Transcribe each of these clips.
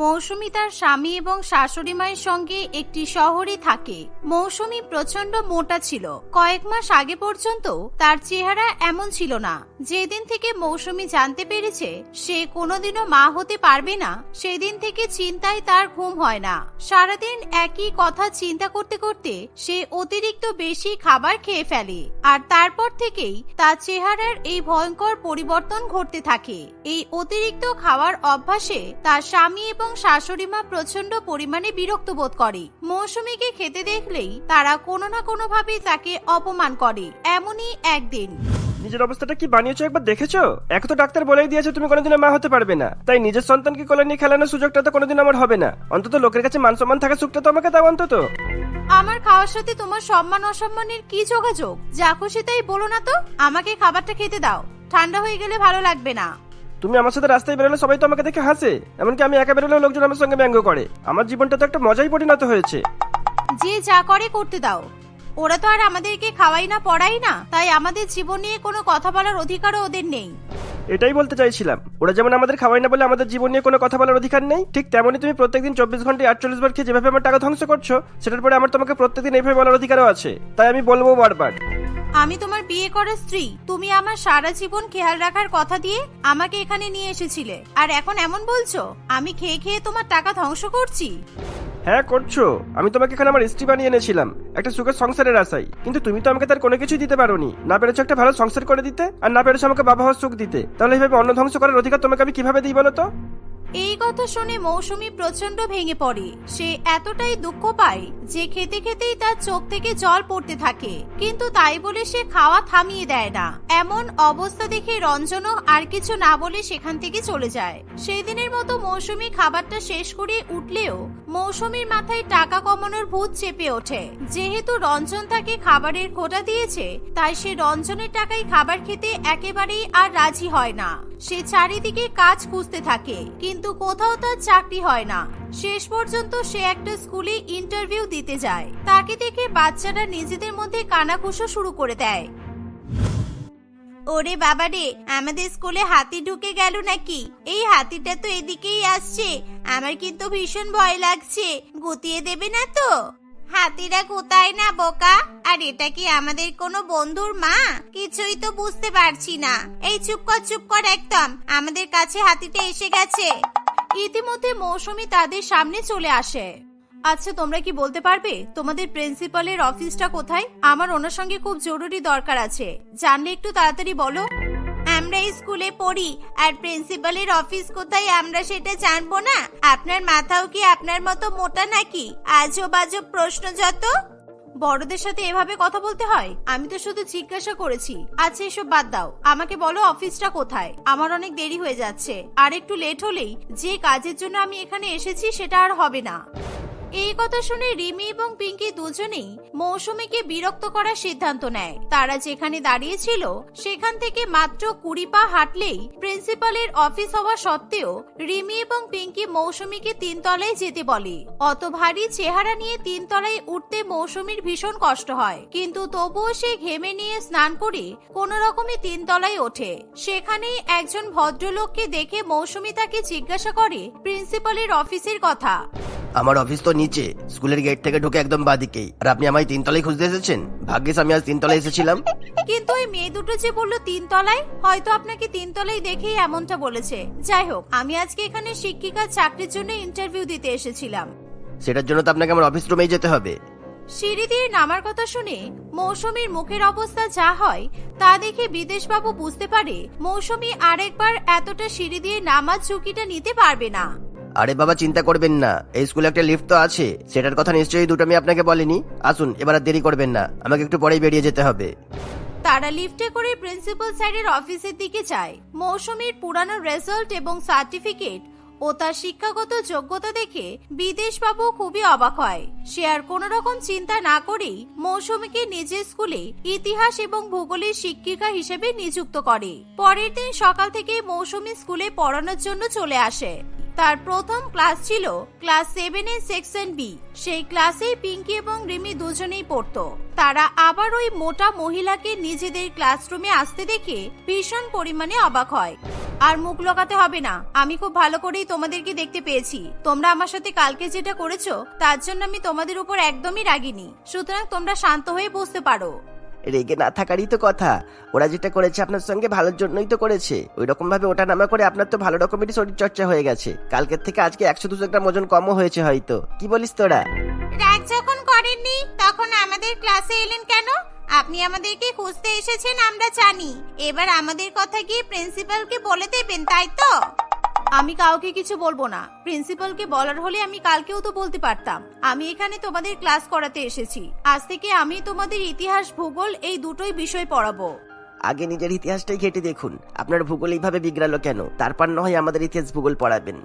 মৌসুমী তার স্বামী এবং শাশুড়ি মায়ের সঙ্গে একটি শহরে থাকে। মৌসুমী প্রচণ্ড মোটা ছিল। কয়েক মাস আগে পর্যন্ত তার চেহারা এমন ছিল না। যেদিন থেকে মৌসুমী জানতে পেরেছে সে কোনোদিনও মা হতে পারবে না, সেদিন থেকে চিন্তায় তার ঘুম হয় না। সারাদিন একই কথা চিন্তা করতে করতে সে অতিরিক্ত বেশি খাবার খেয়ে ফেলে আর তারপর থেকেই তার চেহারার এই ভয়ঙ্কর পরিবর্তন ঘটতে থাকে। এই অতিরিক্ত খাওয়ার অভ্যাসে তার স্বামী এবং শাশুড়ি মা প্রচণ্ড পরিমাণে বিরক্ত বোধ করে। মৌসুমীকে খেতে দেখলেই তারা কোনো না কোনো ভাবে তাকে অপমান করে এমনই একদিন। নিজের অবস্থাটা কি বানিয়েছো একবার দেখেছ? এক তো ডাক্তার বলেই দিয়েছে তুমি কোনোদিনও মা হতে পারবে না। তাই নিজের সন্তানকে কোলে নিয়ে খেলানোর সুযোগটা তো কোনোদিন আমার হবে না। অন্তত লোকের কাছে মান সম্মান থাকার সুখটা তো আমাকে দাও অন্তত। আমার খাওয়ার সাথে তোমার সম্মান অসম্মানের কি যোগাযোগ? যা খুশি তাই বলো না তো। আমাকে খাবারটা খেতে দাও। ঠান্ডা হয়ে গেলে ভালো লাগবে না। তুমি আমার সাথে রাস্তায় বেরোলে সবাই তো আমাকে দেখে হাসে, এমনকি আমি একা বেরোলেও লোকজন আমার সঙ্গে ব্যঙ্গ করে। আমার জীবনটা তো একটা মজাই পরিণত হয়েছে। যে যা করে করতে দাও। ওরা তো আর আমাদেরকে খাওয়াই না, পড়াই না, তাই আমাদের জীবন নিয়ে কোনো কথা বলার অধিকারও ওদের নেই। এটাই বলতে চাইছিলাম। ওরা যেমন আমাদের খাওয়াই না বলে আমাদের জীবন নিয়ে কোনো কথা বলার অধিকার নেই, ঠিক তেমনই তুমি প্রত্যেকদিন চব্বিশ ঘন্টায় আটচল্লিশ বার খেয়ে যেভাবে আমার টাকা ধ্বংস করছ, সেটার পরে আমার তোমাকে প্রত্যেকদিন এইভাবে বলার অধিকারও আছে। তাই আমি বলব বারবার। আমি তোমার বিয়ে করা স্ত্রী, তুমি আমার সারা জীবন খেয়াল রাখার কথা দিয়ে আমাকে এখানে নিয়ে এসেছিলে। আর এখন এমন বলছো, আমি খেয়ে খেয়ে তোমার টাকা ধ্বংস করছি? হ্যাঁ করছ। আমি তোমাকে এখানে আমার স্ত্রী বানিয়ে এনেছিলাম। একটা সুখের সংসারের আশাই কিন্তু তুমি তো আমাকে তার কোনো কিছুই দিতে পারোনি। না পেরেছ একটা ভালো সংসার করে দিতে, আর না পেরেছ আমাকে বাবা হওয়ার সুখ দিতে। তাহলে এইভাবে অন্ন ধ্বংস করার অধিকার তোমাকে আমি কীভাবে দিই বলো তো? এই কথা শুনে মৌসুমী প্রচণ্ড ভেঙে পড়ে। সে এতটাই দুঃখ পায় যে খেতে খেতেই তার চোখ থেকে জল পড়তে থাকে। কিন্তু তাই বলে সে খাওয়া থামিয়ে দেয় না। এমন অবস্থা দেখে রঞ্জনও আর কিছু না বলে সেখান থেকে চলে যায়। সেই দিনের মতো মৌসুমী খাবারটা শেষ করে উঠলেও মৌসুমীর মাথায় টাকা কমানোর ভূত চেপে ওঠে। যেহেতু রঞ্জন তাকে খাবারের খোটা দিয়েছে, তাই সে রঞ্জনের টাকায় খাবার খেতে একেবারেই আর রাজি হয় না। সে চারিদিকে কাজ খুঁজতে থাকে, কিন্তু কোথাও তার চাকরি হয় না। শেষ পর্যন্ত সে একটা স্কুলে ইন্টারভিউ দিতে যায়। তাকে দেখে বাচ্চারা নিজেদের মধ্যে কানাঘুষো শুরু করে দেয়। ওরে বাবা রে আমাদের স্কুলে হাতি ঢুকে গেল নাকি? এই হাতিটা তো এদিকেই আসছে। আমার কিন্তু ভীষণ ভয় লাগছে। গুতিয়ে দেবে না তো? হাতিরা কোথায় না বোকা? আর এটা কি আমাদের কোনো বন্ধুর মা? কিছুই তো বুঝতে পারছি না। এই চুপ কর চুপ কর একদম। আমাদের কাছে হাতিটা এসে গেছে। ইতিমধ্যে মৌসুমী তাদের সামনে চলে আসে। আচ্ছা তোমরা কি বলতে পারবে? তোমাদের প্রিন্সিপালের অফিসটা কোথায়? আমার ওনার সঙ্গে খুব জরুরি দরকার আছে। জানলে একটু তাড়াতাড়ি বলো। আমরা স্কুলে পড়ি, আর প্রিন্সিপালের অফিস কোথায় আমরা সেটা জানব না? আপনার মাথাও কি আপনার মতো মোটা নাকি? আজও আজব প্রশ্ন যত। বড়দের সাথে এভাবে কথা বলতে হয়? আমি তো শুধু জিজ্ঞাসা করেছি। আচ্ছা এসব বাদ দাও। আমাকে বলো অফিসটা কোথায়? আমার অনেক দেরি হয়ে যাচ্ছে। আর একটু লেট হলেই যে কাজের জন্য আমি এখানে এসেছি সেটা আর হবে না। এই কথা শুনে রিমি এবং পিঙ্কি দুজনেই মৌসুমীকে বিরক্ত করার সিদ্ধান্ত নেয়। তারা যেখানে দাঁড়িয়েছিল, সেখান থেকে মাত্র কুড়ি পা হাঁটলেই প্রিন্সিপালের অফিস হওয়া সত্ত্বেও রিমি এবং পিঙ্কি মৌসুমীকে তিনতলায় যেতে বলে। অত ভারী চেহারা নিয়ে তিনতলায় উঠতে মৌসুমীর ভীষণ কষ্ট হয়। কিন্তু তবুও সে ঘেমে নিয়ে স্নান করে কোন রকমে তিনতলায় ওঠে। সেখানেই একজন ভদ্রলোককে দেখে মৌসুমী তাকে জিজ্ঞাসা করে প্রিন্সিপালের অফিসের কথা। আমার অফিস তো নিচে। স্কুলের গেট থেকে ঢুকে একদম বাদিকেই। আর আপনি আমায় তিনতলায় খুঁজতে এসেছেন? ভাগ্যিস আমি আজ তিনতলায় এসেছিলাম। কিন্তু ওই মেয়ে দুটো যে বলল তিনতলায় হয়তো আপনাকে তিনতলায় দেখেই এমনটা বলেছে। যাই হোক আমি আজকে এখানে শিক্ষিকার চাকরির জন্য ইন্টারভিউ দিতে এসেছিলাম। সেটার জন্য তো আপনাকে আমার অফিস রুমেই যেতে হবে। সিঁড়ি দিয়ে নামার কথা শুনে মৌসুমীর মুখের অবস্থা যা হয় তা দেখে বিদেশবাবু বুঝতে পারে মৌসুমী আরেকবার এতটা সিঁড়ি দিয়ে নামার ঝুঁকিটা নিতে পারবে না। আরে বাবা, চিন্তা করবেন না। এই স্কুলে একটা লিফট তো আছে। সেটার কথা নিশ্চয়ই দুটো আমি আপনাকে বলিনি। আসুন, এবার দেরি করবেন না। আমাকে একটু পরেই বেরিয়ে যেতে হবে। তারা লিফটে করে প্রিন্সিপাল স্যারের অফিসের দিকে যায়। মৌসুমীর পুরানো রেজাল্ট এবং সার্টিফিকেট ও তার শিক্ষাগত যোগ্যতা দেখে বিদেশবাবু খুবই অবাক হয়। সে আর কোন রকম চিন্তা না করেই মৌসুমীকে নিজের স্কুলে ইতিহাস এবং ভূগোলের শিক্ষিকা হিসেবে নিযুক্ত করে। পরের দিন সকাল থেকে মৌসুমী স্কুলে পড়ানোর জন্য চলে আসে। তার প্রথম ক্লাস ছিল ক্লাস সেভেন সেভেনের সেকশন বি সেই ক্লাসে পিঙ্কি এবং রিমি দুজনেই পড়তো। তারা আবার ওই মোটা মহিলাকে নিজেদের ক্লাসরুমে আসতে দেখে ভীষণ পরিমাণে অবাক হয়। আর মুখ লাগাতে হবে না, আমি খুব ভালো করেই তোমাদেরকে দেখতে পেয়েছি। তোমরা আমার সাথে কালকে যেটা করেছ, তার জন্য আমি তোমাদের উপর একদমই রাগিনি। সুতরাং তোমরা শান্ত হয়ে বসতে পারো। রেগে না থাকারই তো কথা। ওরা যেটা করেছে আপনার সঙ্গে ভালোর জন্যই তো করেছে। ওই রকম ভাবে ওটা নামা করে আপনার তো ভালো রকমেরই শরীর চর্চা হয়ে গেছে। কালকের থেকে আজকে একশো দুশো গ্রাম ওজন কমও হয়েছে হয়তো। কি বলিস তোরা? রাগ যখন করেননি, তখন আমাদের ক্লাসে এলেন কেন? আপনি আমাদেরকে খুঁজতে এসেছেন, আমরা জানি। এবার আমাদের কথা গিয়ে প্রিন্সিপালকে বলে দেবেন, তাই তো? আমি কাউকে কিছু বলব না। প্রিন্সিপালকে বলার হলে আমি কালকেও তো বলতে পারতাম। আমি এখানে তোমাদের ক্লাস করাতে এসেছি। আজ থেকে আমি তোমাদের ইতিহাস ভূগোল এই দুটোই বিষয় পড়াবো। আগে নিজের ইতিহাসটাই ঘেটে দেখুন। আপনার ভূগোল এইভাবে বিগড়ালো কেন? তারপর না হয় আমাদের ইতিহাস ভূগোল পড়াবেন।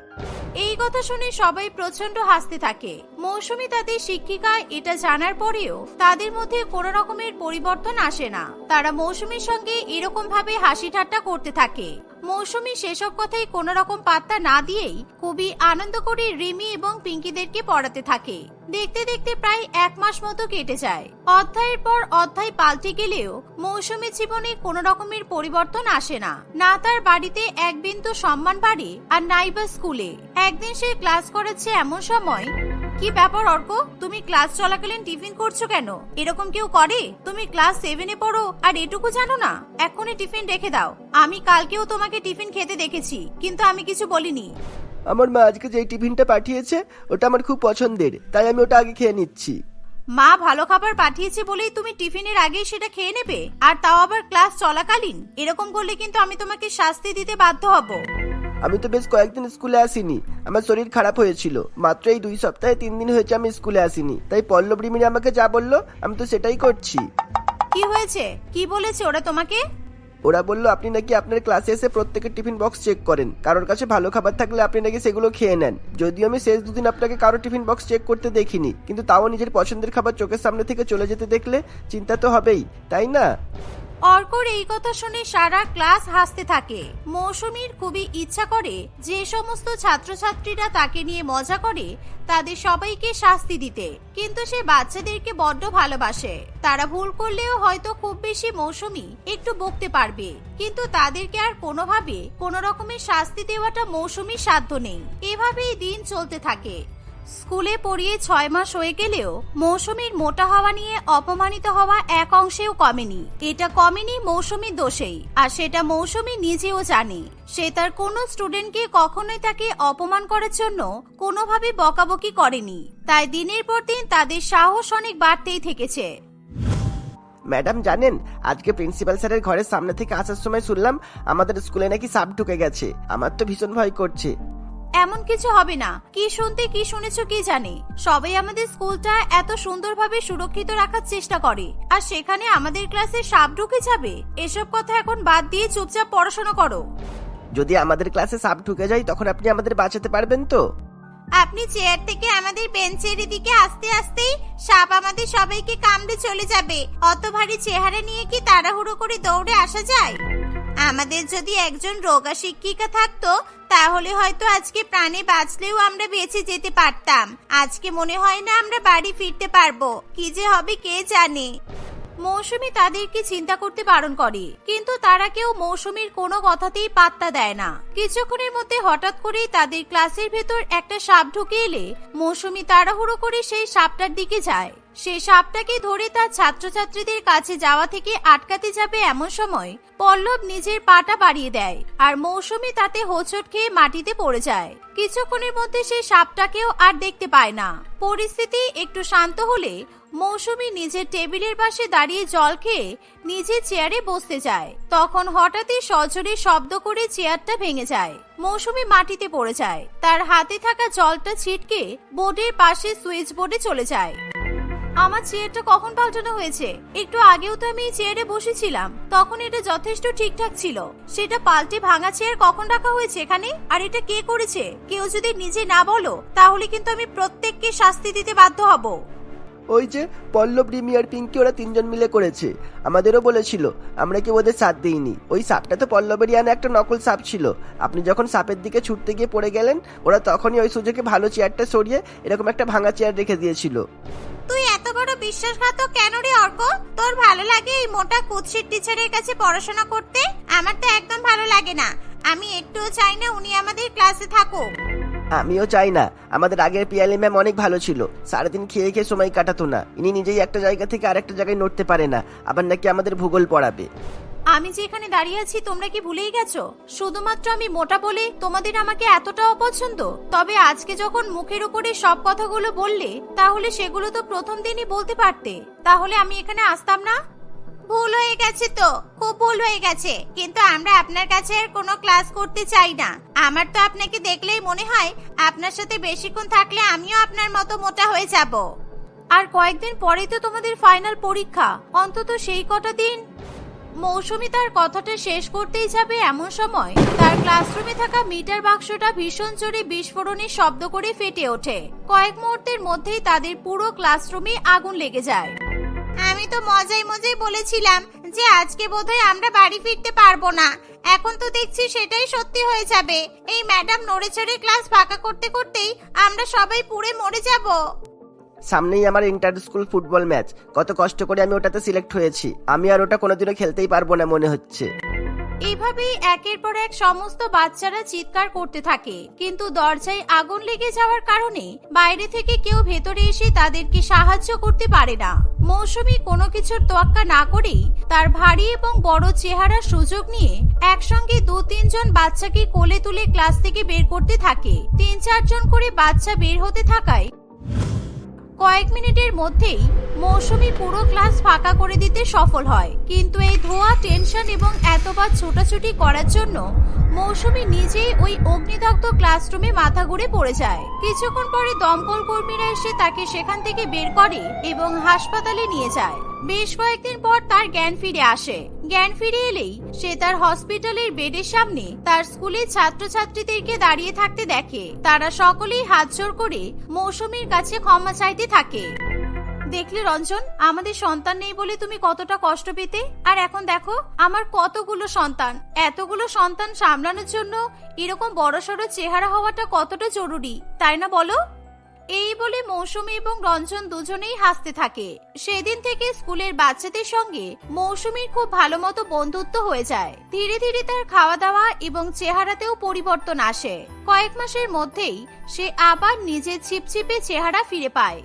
এই কথা শুনে সবাই প্রচণ্ড হাসতে থাকে। মৌসুমী তাদের শিক্ষিকা এটা জানার পরেও তাদের মধ্যে কোনো রকমের পরিবর্তন আসে না। তারা মৌসুমীর সঙ্গে এরকম ভাবে হাসি ঠাট্টা করতে থাকে। মৌসুমী সেসব কথাই কোনো রকম পাত্তা না দিয়েই খুবই আনন্দ করে রিমি এবং পিঙ্কিদেরকে পড়াতে থাকে। দেখতে দেখতে প্রায় এক মাস মতো কেটে যায়। অধ্যায়ের পর অধ্যায় পাল্টে গেলেও মৌসুমী জীবনে কোনো রকমের পরিবর্তন আসে না। না তার বাড়িতে এক বিন্দু সম্মান বাড়ে আর নাইবা স্কুলে। একদিন সে ক্লাস করেছে এমন সময়, কি ব্যাপার অর্ক? তুমি ক্লাস চলাকালীন টিফিন করছ কেন? এরকম কেউ করে? তুমি ক্লাস সেভেনে পড়ো, আর এটুকু জানো না? এখনই টিফিন রেখে দাও। আমি কালকেও তোমাকে টিফিন খেতে দেখেছি কিন্তু আমি কিছু বলিনি। আমার মা আজকে যে টিফিনটা পাঠিয়েছে ওটা আমার খুব পছন্দের তাই আমি ওটা আগে খেয়ে নিচ্ছি। মা ভালো খাবার পাঠিয়েছে বলেই তুমি টিফিনের আগেই সেটা খেয়ে নেবে আর তাও আবার ক্লাস চলাকালীন এরকম করলে কিন্তু আমি তোমাকে শাস্তি দিতে বাধ্য হব। আমি তো বেশ কয়েকদিন স্কুলে আসিনি আমার শরীর খারাপ হয়েছিল মাত্র এই দুই সপ্তাহে তিন দিন হয়েছে আমি স্কুলে আসিনি তাই পল্লব রিমিনি আমাকে যা বলল আমি তো সেটাই করছি। কি হয়েছে? কি বলেছে ওরা তোমাকে? ওরা বলল, আপনি নাকি আপনার ক্লাসে এসে প্রত্যেকের টিফিন বক্স চেক করেন। কারোর কাছে ভালো খাবার থাকলে আপনি নাকি সেগুলো খেয়ে নেন। যদিও আমি শেষ দুদিন আপনাকে কারও টিফিন বক্স চেক করতে দেখিনি, কিন্তু তাও নিজের পছন্দের খাবার চোখের সামনে থেকে চলে যেতে দেখলে চিন্তা তো হবেই, তাই না? অর্কর এই কথা শুনে সারা ক্লাস হাসতে থাকে। মৌসুমীর খুবই ইচ্ছা করে যে সমস্ত ছাত্রছাত্রীরা তাকে নিয়ে মজা করে, তাদের সবাইকে শাস্তি দিতে। কিন্তু সে বাচ্চাদেরকে বড্ড ভালোবাসে। তারা ভুল করলেও হয়তো খুব বেশি মৌসুমী একটু বকতে পারবে। কিন্তু তাদেরকে আর কোনোভাবে কোনো রকমের শাস্তি দেওয়াটা মৌসুমীর সাধ্য নেই। এভাবেই দিন চলতে থাকে। স্কুলে পড়িয়ে ছয় মাস হয়ে গেলেও মৌসুমীর মোটা হওয়া নিয়ে অপমানিত হওয়া এক অংশেও কমেনি। এটা কমেনি মৌসুমীর দোষেই, আর সেটা মৌসুমী নিজেও জানে। সে তার কোনো স্টুডেন্টকে কখনোই তাকে অপমান করার জন্য কোনোভাবে বকাবকি করেনি। তাই দিনের পর দিন তাদের সাহস অনেক বাড়তেই থেকেছে। ম্যাডাম, জানেন, আজকে প্রিন্সিপাল স্যারের ঘরের সামনে থেকে আসার সময় শুনলাম আমাদের স্কুলে নাকি সাপ ঢুকে গেছে। আমার তো ভীষণ ভয় করছে। এমন কিছু হবে না। কি শুনতে কি শুনেছো কি জানে। সবাই আমাদের স্কুলটা এত সুন্দরভাবে সুরক্ষিত রাখার চেষ্টা করে। আর সেখানে আমাদের ক্লাসে সাপ ঢুকে যাবে। এসব কথা এখন বাদ দিয়ে চুপচাপ পড়াশোনা করো। যদি আমাদের ক্লাসে সাপ ঢুকে যায় তখন আপনি আমাদের বাঁচাতে পারবেন তো? আপনি চেয়ার থেকে আমাদের বেঞ্চের দিকে আসতে আসতেই সাপ আমাদের সবাইকে কামড়ে চলে যাবে। অত ভারী চেহারা নিয়ে কি তাড়াহুড়ো করে দৌড়ে আসা যায়? আমাদের যদি একজন রোগা শিক্ষিকা থাকতো, তাহলে হয়তো আজকে প্রাণে বাঁচলেও আমরা বেঁচে যেতে পারতাম। আজকে মনে হয় না আমরা বাড়ি ফিরতে পারব। কি যে হবে কে জানে? মৌসুমি তাদেরকে চিন্তা করতে বারণ করে। কিন্তু তারা কেউ মৌসুমীর কোনো কথাতেই পাত্তা দেয় না। কিছুক্ষণের মধ্যে হঠাৎ করেই তাদের ক্লাসের ভেতর একটা সাপ ঢুকে এলে মৌসুমী তাড়াহুড়ো করে সেই সাপটার দিকে যায়। সে সাপটাকে ধরে তার ছাত্রছাত্রীদের কাছে যাওয়া থেকে আটকাতে যাবে এমন সময় পল্লব নিজের পাটা বাড়িয়ে দেয় আর মৌসুমী তাতে হোঁচট খেয়ে মাটিতে পড়ে যায়। কিছুক্ষণের মধ্যে সে সাপটাকেও আর দেখতে পায় না। পরিস্থিতি একটু শান্ত হলে মৌসুমি নিজের টেবিলের পাশে দাঁড়িয়ে জল খেয়ে নিজে চেয়ারে বসতে যায়। তখন হঠাৎই সজোরে শব্দ করে চেয়ারটা ভেঙে যায়। মৌসুমি মাটিতে পড়ে যায়। তার হাতে থাকা জলটা ছিটকে বোর্ডের পাশে সুইচ বোর্ডে চলে যায়। আমার চেয়ারটা কখন পাল্টানো হয়েছে? একটু আগেও তো আমি এই চেয়ারে বসেছিলাম। তখন এটা যথেষ্ট ঠিকঠাক ছিল। সেটা পাল্টে ভাঙা চেয়ার কখন রাখা হয়েছে এখানে? আর এটা কে করেছে? কেউ যদি নিজে না বলো, তাহলে কিন্তু আমি প্রত্যেককে শাস্তি দিতে বাধ্য হব। ওই যে পল্লব, রিমি আর পিঙ্কি, ওরা তিনজন মিলে করেছে। আমাদেরও বলেছিল, আমরা কি ওদের সাপ দিইনি। ওই সাপটা তো পল্লবেরই আনা একটা নকল সাপ ছিল। আপনি যখন সাপের দিকে ছুটতে গিয়ে পড়ে গেলেন, ওরা তখনই ওই সুযোগে ভালো চেয়ারটা সরিয়ে এরকম একটা ভাঙা চেয়ার রেখে দিয়েছিল। বড় বিশ্বাসঘাতক কেন রে অর্ক? তোর ভালো লাগে এই মোটা কুৎসিত টিচারের কাছে পড়াশোনা করতে? আমার তো একদম ভালো লাগে না। আমি একটুও চাই না উনি আমাদের ক্লাসে থাকুক। আমিও চাই না। আমাদের আগের পিয়ালি ম্যাম অনেক ভালো ছিল। সারাদিন খেয়ে খেয়ে সময় কাটাতো না। ইনি নিজেই একটা জায়গা থেকে আরেকটা জায়গায় নড়তে পারে না। আবার নাকি আমাদের ভূগোল পড়াবে। আমি যে এখানে দাঁড়িয়ে আছি, তোমরা কি ভুলেই গেছো? শুধুমাত্র আমি মোটা বলে তোমাদের আমাকে এতটা অপছন্দ? তবে আজকে যখন মুখের উপরে সব কথাগুলো বললে, তাহলে সেগুলো তো প্রথম দিনই বলতে পারতে। তাহলে আমি এখানে আসতাম না? ভুল হয়ে গেছে তো, খুব ভুল হয়ে গেছে। কিন্তু আমরা আপনার কাছে আর কোনো ক্লাস করতে চাই না। আমার তো আপনাকে দেখলেই মনে হয়, আপনার সাথে বেশিক্ষণ থাকলে আমিও আপনার মতো মোটা হয়ে যাব। আর কয়েকদিন পরেই তো তোমাদের ফাইনাল পরীক্ষা। অন্তত সেই কটা দিন মৌসুমি তার কথাটা শেষ করতেই যাবে এমন সময়। তার ক্লাসরুমে থাকা মিটার বাক্সটা ভীষণ জোরে বিস্ফোরণের শব্দ করে ফেটে ওঠে। কয়েক মুহূর্তের মধ্যেই তাদের পুরো ক্লাসরুমে আগুন লেগে যায়। আমি তো মজাই মজাই বলেছিলাম যে আজকে বোধহয় আমরা বাড়ি ফিরতে পারব না। এখন তো দেখছি সেটাই সত্যি হয়ে যাবে। এই ম্যাডাম নড়েচড়ে ক্লাস ফাঁকা করতে করতেই আমরা সবাই পুড়ে মরে যাব। সামনেই আমার ইন্টার স্কুল ফুটবল ম্যাচ কত কষ্ট করে আমি ওটাতে সিলেক্ট হয়েছি। আমি আর ওটা কোনোদিনও খেলতেই পারব না মনে হচ্ছে। এইভাবেই একের পর এক সমস্ত বাচ্চারা চিৎকার করতে থাকে। কিন্তু দরজায় আগুন লেগে যাওয়ার কারণে বাইরে থেকে কেউ ভেতরে এসে তাদেরকে সাহায্য করতে পারে না। মৌসুমি কোনো কিছুর তোয়াক্কা না করেই তার ভারী এবং বড় চেহারার সুযোগ নিয়ে একসঙ্গে দু তিনজন বাচ্চাকে কোলে তুলে ক্লাস থেকে বের করতে থাকে। তিন চারজন করে বাচ্চা বের হতে থাকায় কয়েক মিনিটের মধ্যেই মৌসুমি পুরো ক্লাস ফাঁকা করে দিতে সফল হয়। কিন্তু এই ধোয়া, টেনশন এবং এতবার ছোটাছুটি করার জন্য মৌসুমি নিজেই ওই অগ্নিদগ্ধ ক্লাসরুমে মাথা ঘুরে পড়ে যায়। কিছুক্ষণ পরে দমকল কর্মীরা এসে তাকে সেখান থেকে বের করে এবং হাসপাতালে নিয়ে যায়। বেশ কয়েকদিন পর তার জ্ঞান ফিরে আসে। জ্ঞান ফিরে এলেই সে তার হসপিটালের বেডের সামনে তার স্কুলের ছাত্রছাত্রীদেরকে দাঁড়িয়ে থাকতে দেখে। তারা সকলেই হাত জোর করে মৌসুমীর কাছে ক্ষমা চাইতে থাকে। দেখলে রঞ্জন, আমাদের সন্তান নেই বলে তুমি কতটা কষ্ট পেতে? আর এখন দেখো, আমার কতগুলো সন্তান। এতগুলো সন্তান সামলানোর জন্য এরকম বড়সড় চেহারা হওয়াটা কতটা জরুরি, তাই না বলো? এই বলে মৌসুমী এবং রঞ্জন দুজনেই হাসতে থাকে। সেদিন থেকে স্কুলের বাচ্চাদের সঙ্গে মৌসুমীর খুব ভালো মতো বন্ধুত্ব হয়ে যায়। ধীরে ধীরে তার খাওয়া দাওয়া এবং চেহারাতেও পরিবর্তন আসে। কয়েক মাসের মধ্যেই সে আবার নিজের ছিপছিপে চেহারা ফিরে পায়।